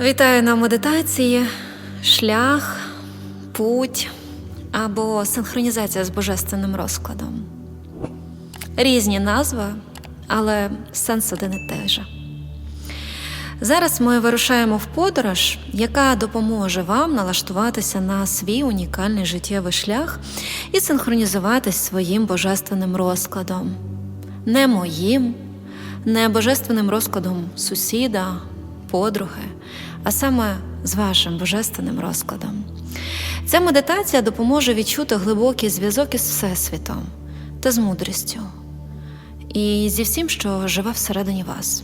Вітаю на медитації, шлях, путь або синхронізація з божественним розкладом. Різні назви, але сенс один і той же. Зараз ми вирушаємо в подорож, яка допоможе вам налаштуватися на свій унікальний життєвий шлях і синхронізуватись своїм божественним розкладом. Не моїм, не божественним розкладом сусіда, подруги, а саме з вашим божественним розкладом. Ця медитація допоможе відчути глибокий зв'язок із Всесвітом та з мудрістю і зі всім, що живе всередині вас.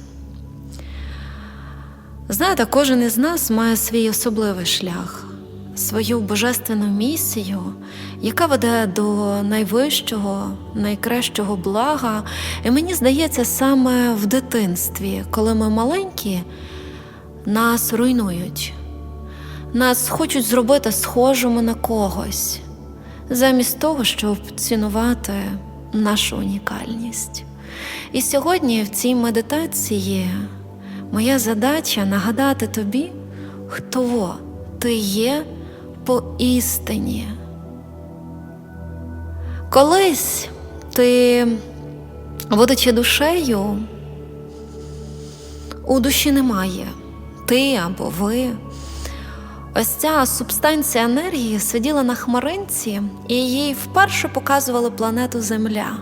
Знаєте, кожен із нас має свій особливий шлях, свою божественну місію, яка веде до найвищого, найкращого блага. І мені здається, саме в дитинстві, коли ми маленькі, нас руйнують, нас хочуть зробити схожими на когось, замість того, щоб цінувати нашу унікальність. І сьогодні в цій медитації моя задача нагадати тобі, хто ти є по істині. Колись ти, будучи душею, у душі немає ти або ви. Ось ця субстанція енергії сиділа на хмаринці, і їй вперше показували планету Земля.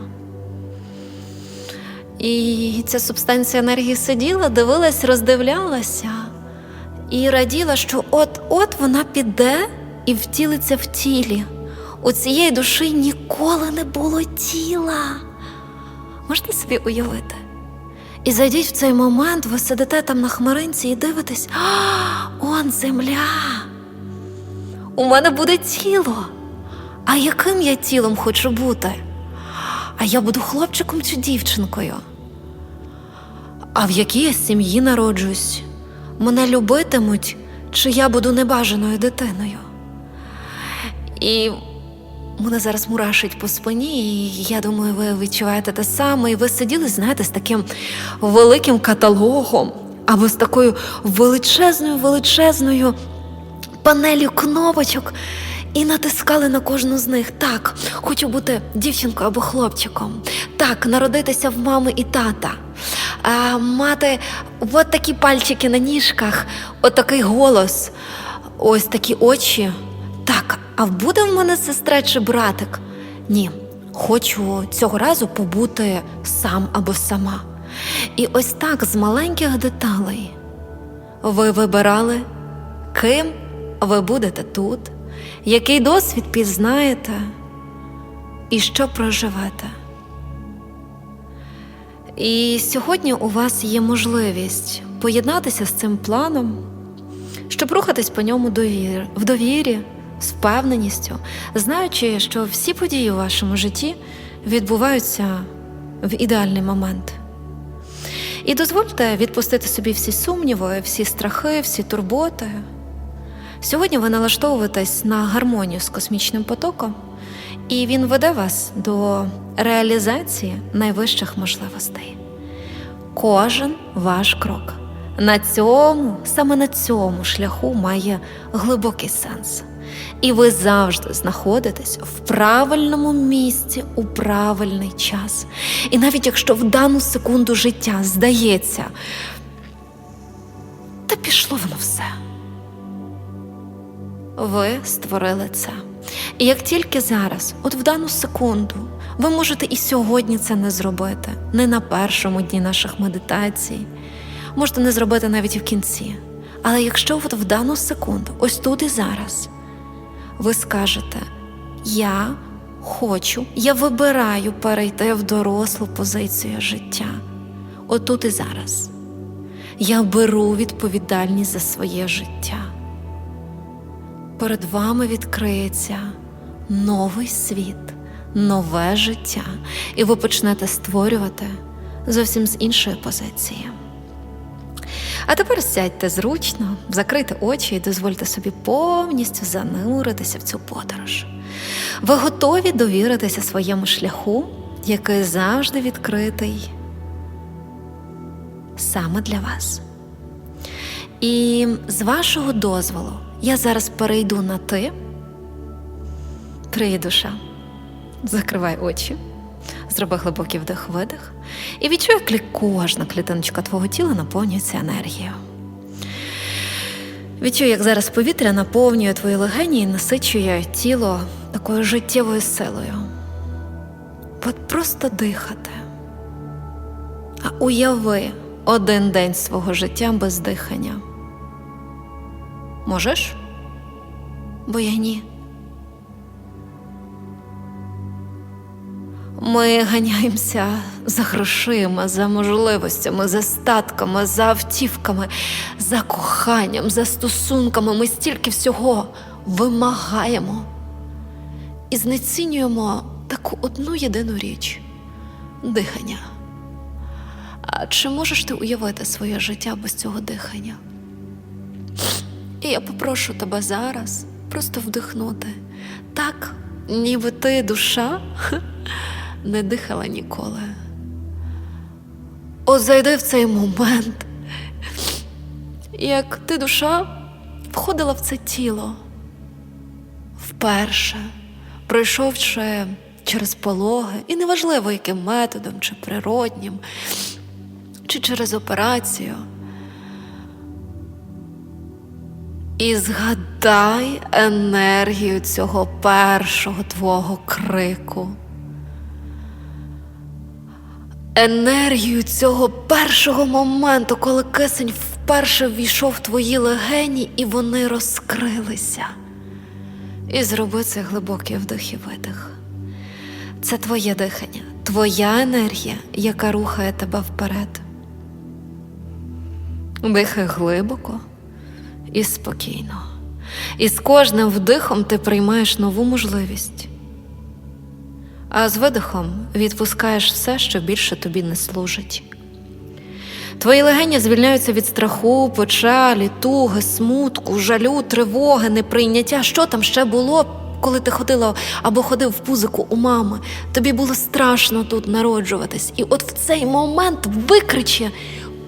І ця субстанція енергії сиділа, дивилась, роздивлялася і раділа, що от-от вона піде і втілиться в тілі. У цієї душі ніколи не було тіла. Можете собі уявити? І зайдіть в цей момент, ви сидите там на хмаринці і дивитесь, а, он земля. У мене буде тіло. А яким я тілом хочу бути? А я буду хлопчиком чи дівчинкою. А в якій я сім'ї народжусь? Мене любитимуть, чи я буду небажаною дитиною? І мене зараз мурашить по спині, і я думаю, ви відчуваєте те саме, і ви сиділи, знаєте, з таким великим каталогом, або з такою величезною, величезною панелю кнопочок і натискали на кожну з них. Так, хочу бути дівчинкою або хлопчиком. Так, народитися в мами і тата. А, мати от такі пальчики на ніжках, от такий голос, ось такі очі. Так, а буде в мене сестра чи братик? Ні, хочу цього разу побути сам або сама. І ось так з маленьких деталей ви вибирали, ким ви будете тут, який досвід пізнаєте і що проживете. І сьогодні у вас є можливість поєднатися з цим планом, щоб рухатись по ньому довір, в довірі, з впевненістю, знаючи, що всі події у вашому житті відбуваються в ідеальний момент. І дозвольте відпустити собі всі сумніви, всі страхи, всі турботи. Сьогодні ви налаштовуєтесь на гармонію з космічним потоком, і він веде вас до реалізації найвищих можливостей. Кожен ваш крок на цьому, саме на цьому шляху має глибокий сенс. І ви завжди знаходитесь в правильному місці у правильний час. І навіть якщо в дану секунду життя здається, та пішло воно все. Ви створили це. І як тільки зараз, от в дану секунду, ви можете і сьогодні це не зробити, не на першому дні наших медитацій, можете не зробити навіть в кінці. Але якщо от в дану секунду, ось тут і зараз, ви скажете: Я хочу, я вибираю перейти в дорослу позицію життя. Отут і зараз. Я беру відповідальність за своє життя. Перед вами відкриється новий світ, нове життя, і ви почнете створювати зовсім з іншої позиції. А тепер сядьте зручно, закрийте очі і дозвольте собі повністю зануритися в цю подорож. Ви готові довіритися своєму шляху, який завжди відкритий саме для вас. І з вашого дозволу я зараз перейду на ти. Привіт, душа. Закривай очі, зроби глибокий вдих-видих і відчуй, як кожна клітиночка твого тіла наповнюється енергією. Відчуй, як зараз повітря наповнює твої легені і насичує тіло такою життєвою силою. От просто дихати. А уяви один день свого життя без дихання. Можеш? Бо я ні. Ми ганяємося за грошима, за можливостями, за статками, за автівками, за коханням, за стосунками. Ми стільки всього вимагаємо і знецінюємо таку одну єдину річ дихання. А чи можеш ти уявити своє життя без цього дихання? І я попрошу тебе зараз просто вдихнути так, ніби ти душа не дихала ніколи. От зайди в цей момент, як ти душа входила в це тіло вперше, пройшовши через пологи, і неважливо, яким методом, чи природнім, чи через операцію. І згадай енергію цього першого твого крику. Енергію цього першого моменту, коли кисень вперше ввійшов в твої легені, і вони розкрилися. І зроби цей глибокий вдих і видих. Це твоє дихання, твоя енергія, яка рухає тебе вперед. Дихай глибоко і спокійно. І з кожним вдихом ти приймаєш нову можливість. А з видихом відпускаєш все, що більше тобі не служить. Твої легені звільняються від страху, печалі, туги, смутку, жалю, тривоги, неприйняття. Що там ще було, коли ти ходила або ходив в пузику у мами? Тобі було страшно тут народжуватись. І от в цей момент викриче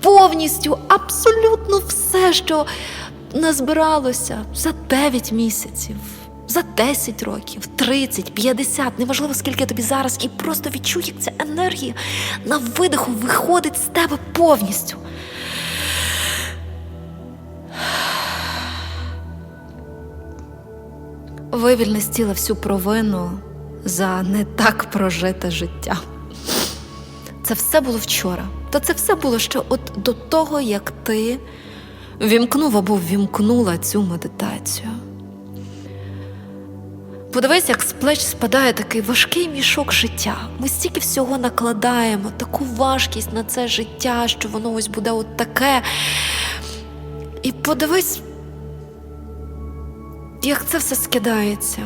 повністю абсолютно все, що назбиралося за 9 місяців, за 10 років, 30, 50, неважливо скільки тобі зараз, і просто відчуй, як ця енергія на видиху виходить з тебе повністю. Вивільни з тіла всю провину за не так прожите життя. Це все було вчора. Та це все було ще от до того, як ти вімкнув або ввімкнула цю медитацію. Подивись, як з плеч спадає такий важкий мішок життя. Ми стільки всього накладаємо, таку важкість на це життя, що воно ось буде от таке. І подивись, як це все скидається.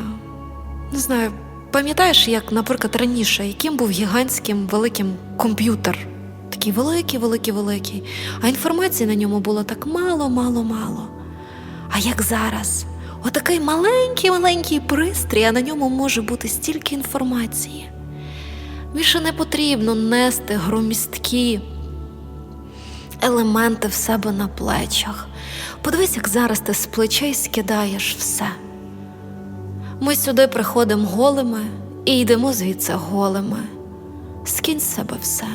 Не знаю, пам'ятаєш, як, наприклад, раніше, яким був гігантським великим комп'ютер? Такий великий, великий, великий. А інформації на ньому було так мало, мало, мало. А як зараз? Отакий маленький, маленький пристрій, а на ньому може бути стільки інформації. Більше не потрібно нести громісткі елементи в себе на плечах. Подивись, як зараз ти з плечей скидаєш все. Ми сюди приходимо голими і йдемо звідси голими. Скинь з себе все.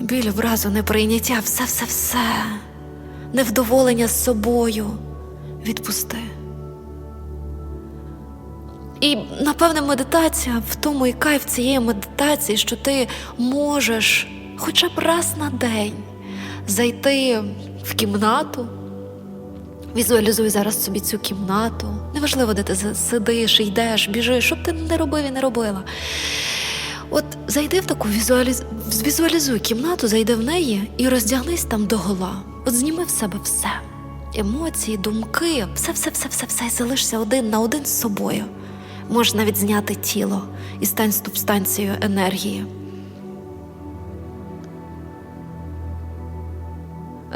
Біль образу, неприйняття, все, все, все, невдоволення з собою. Відпусти. І, напевне, медитація в тому і кайф цієї медитації, що ти можеш хоча б раз на день зайти в кімнату. Візуалізуй зараз собі цю кімнату. Неважливо, де ти сидиш, йдеш, біжиш, що б ти не робив і не робила. От зайди в таку візуаліз... візуалізуй кімнату, зайди в неї і роздягнись там догола. От зніми в себе все. Емоції, думки, все, все, все, все, все, і залишся один на один з собою. Можеш навіть зняти тіло і стань субстанцією енергії.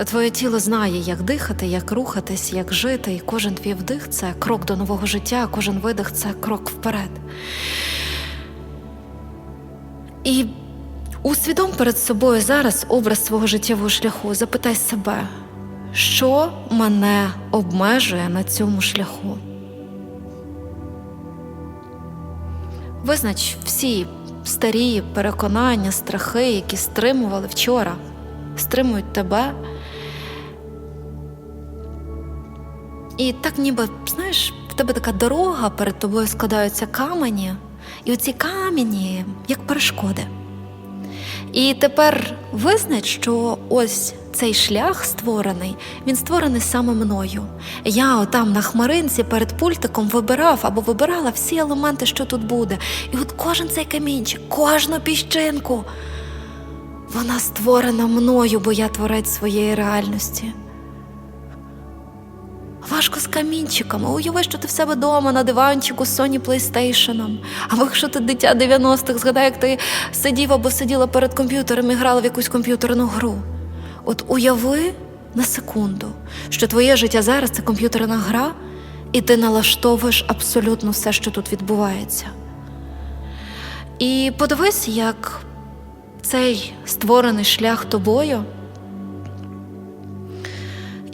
Твоє тіло знає, як дихати, як рухатись, як жити, і кожен твій вдих це крок до нового життя, а кожен видих це крок вперед. І Усвідом перед собою зараз образ свого життєвого шляху. Запитай себе, що мене обмежує на цьому шляху. Визнач всі старі переконання, страхи, які стримували вчора, стримують тебе. І так ніби, знаєш, в тебе така дорога, перед тобою складаються камені, і оці камені як перешкоди. І тепер визнач, що ось цей шлях створений, він створений саме мною. Я отам на хмаринці перед пультиком вибирав або вибирала всі елементи, що тут буде. І от кожен цей камінчик, кожну піщинку, вона створена мною, бо я творець своєї реальності. Важко з камінчиками. Уяви, що ти в себе вдома на диванчику з Sony PlayStation. Або якщо ти дитя 90-х, згадай, як ти сидів або сиділа перед комп'ютером і грала в якусь комп'ютерну гру. От уяви на секунду, що твоє життя зараз це комп'ютерна гра, і ти налаштовуєш абсолютно все, що тут відбувається. І подивись, як цей створений шлях тобою.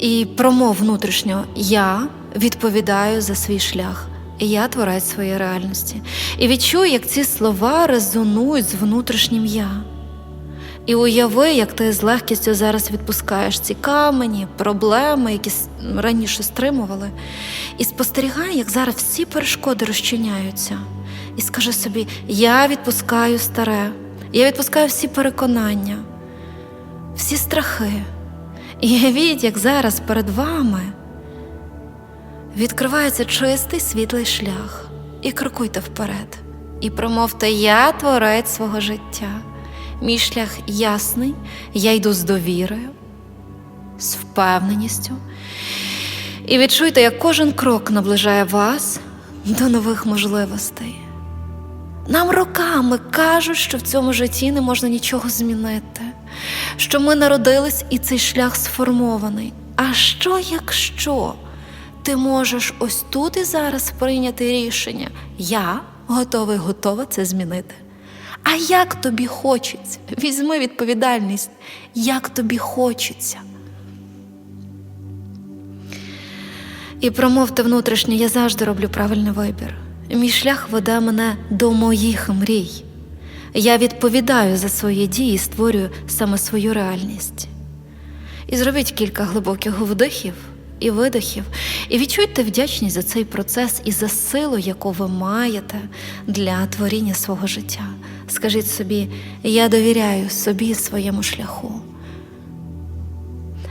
І промов внутрішньо я відповідаю за свій шлях, і я творець своєї реальності. І відчуй, як ці слова резонують з внутрішнім я. І уяви, як ти з легкістю зараз відпускаєш ці камені, проблеми, які раніше стримували, і спостерігай, як зараз всі перешкоди розчиняються. І скажи собі: я відпускаю старе, я відпускаю всі переконання, всі страхи. І явіть, як зараз перед вами відкривається чистий світлий шлях. І крокуйте вперед. І промовте Я творець свого життя. Мій шлях ясний, я йду з довірою, з впевненістю. І відчуйте, як кожен крок наближає вас до нових можливостей. Нам роками кажуть, що в цьому житті не можна нічого змінити, що ми народились і цей шлях сформований. А що, якщо ти можеш ось тут і зараз прийняти рішення? Я готовий, готова це змінити. А як тобі хочеться? Візьми відповідальність, як тобі хочеться. І промовте внутрішнє, я завжди роблю правильний вибір. Мій шлях веде мене до моїх мрій. Я відповідаю за свої дії і створюю саме свою реальність. І зробіть кілька глибоких вдихів і видихів, і відчуйте вдячність за цей процес і за силу, яку ви маєте для творіння свого життя. Скажіть собі, я довіряю собі і своєму шляху.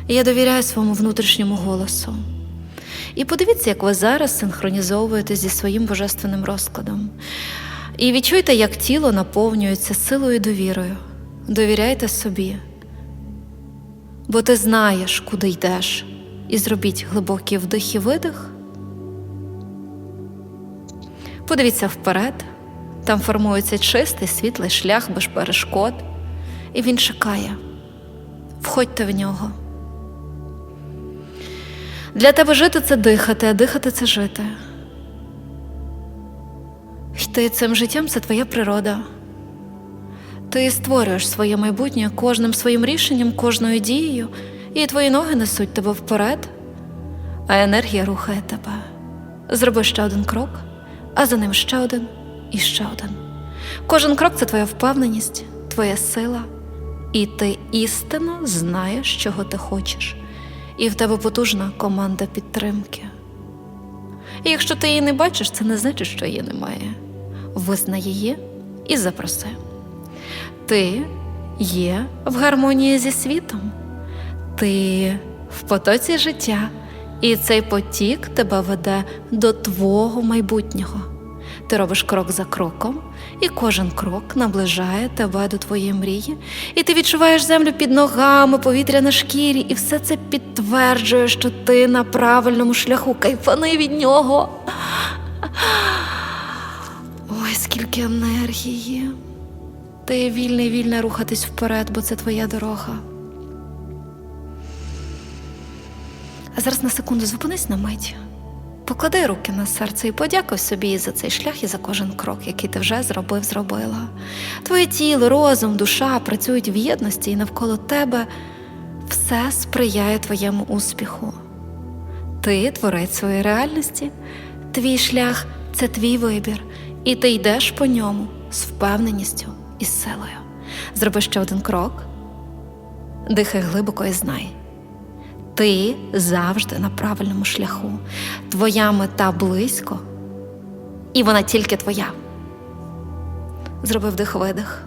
Я довіряю своєму внутрішньому голосу. І подивіться, як ви зараз синхронізовуєте зі своїм божественним розкладом. І відчуйте, як тіло наповнюється силою і довірою. Довіряйте собі, бо ти знаєш, куди йдеш. І зробіть глибокий вдих і видих. Подивіться вперед, там формується чистий світлий шлях без перешкод, і він чекає. Входьте в нього. Для тебе жити це дихати, а дихати це жити. Йти цим життям це твоя природа. Ти створюєш своє майбутнє кожним своїм рішенням, кожною дією, і твої ноги несуть тебе вперед, а енергія рухає тебе. Зроби ще один крок, а за ним ще один і ще один. Кожен крок це твоя впевненість, твоя сила, і ти істинно знаєш, чого ти хочеш і в тебе потужна команда підтримки. І якщо ти її не бачиш, це не значить, що її немає. Визнай її і запроси. Ти є в гармонії зі світом, ти в потоці життя, і цей потік тебе веде до твого майбутнього. Ти робиш крок за кроком, і кожен крок наближає тебе до твоєї мрії, і ти відчуваєш землю під ногами, повітря на шкірі, і все це підтверджує, що ти на правильному шляху. Кайфани від нього. Скільки енергії. Ти вільний, вільний рухатись вперед, бо це твоя дорога. А зараз на секунду зупинись на мить. Поклади руки на серце і подякуй собі за цей шлях і за кожен крок, який ти вже зробив, зробила. Твоє тіло, розум, душа працюють в єдності, і навколо тебе все сприяє твоєму успіху. Ти творець своєї реальності, твій шлях це твій вибір, і ти йдеш по ньому з впевненістю і силою. Зроби ще один крок, дихай глибоко і знай. Ти завжди на правильному шляху. Твоя мета близько, і вона тільки твоя. Зроби вдих-видих.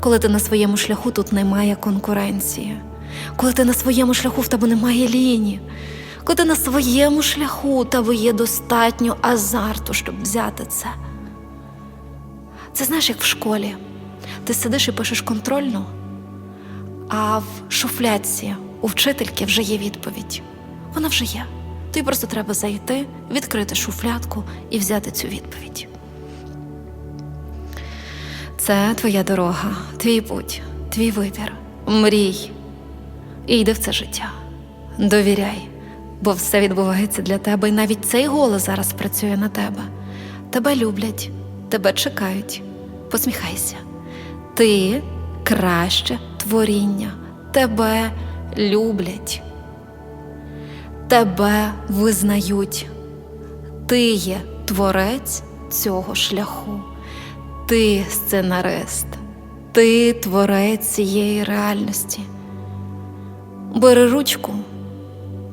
Коли ти на своєму шляху, тут немає конкуренції. Коли ти на своєму шляху в тебе немає лінії. Коли на своєму шляху у тебе є достатньо азарту, щоб взяти це. Це знаєш, як в школі. Ти сидиш і пишеш контрольну, а в шуфляці у вчительки вже є відповідь. Вона вже є. Тобі просто треба зайти, відкрити шуфлятку і взяти цю відповідь. Це твоя дорога, твій путь, твій вибір. Мрій і йди в це життя. Довіряй, бо все відбувається для тебе, і навіть цей голос зараз працює на тебе. Тебе люблять, тебе чекають. Посміхайся. Ти краще творіння, тебе люблять, тебе визнають. Ти є творець цього шляху, ти сценарист, ти творець цієї реальності. Бери ручку,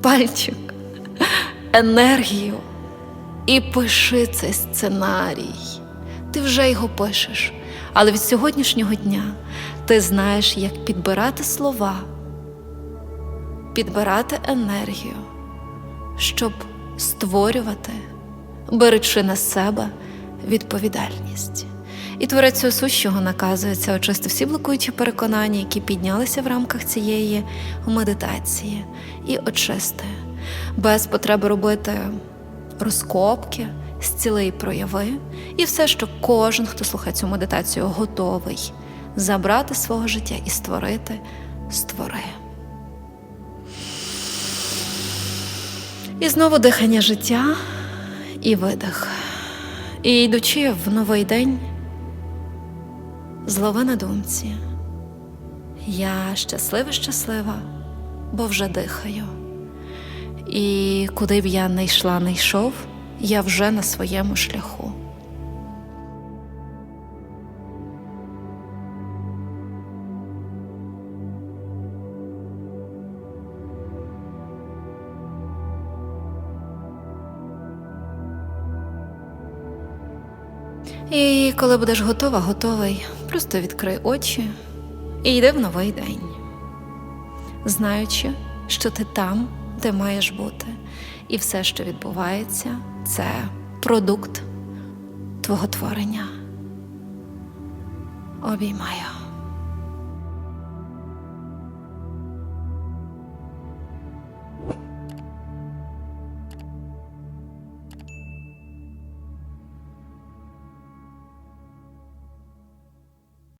пальчик, енергію і пиши цей сценарій. Ти вже його пишеш, але від сьогоднішнього дня ти знаєш, як підбирати слова, підбирати енергію, щоб створювати, беручи на себе відповідальність. І творець сущого наказується очисти всі блокуючі переконання, які піднялися в рамках цієї медитації, і очисти без потреби робити розкопки, зціли прояви, і все, що кожен, хто слухає цю медитацію, готовий забрати свого життя і створити, створи. І знову дихання життя і видих. І йдучи в новий день, злови на думці. Я щаслива, щаслива, бо вже дихаю. І куди б я не йшла, не йшов, я вже на своєму шляху. І коли будеш готова, готовий, просто відкрий очі і йди в новий день, знаючи, що ти там, де маєш бути, і все, що відбувається, це продукт твого творення. Обіймаю.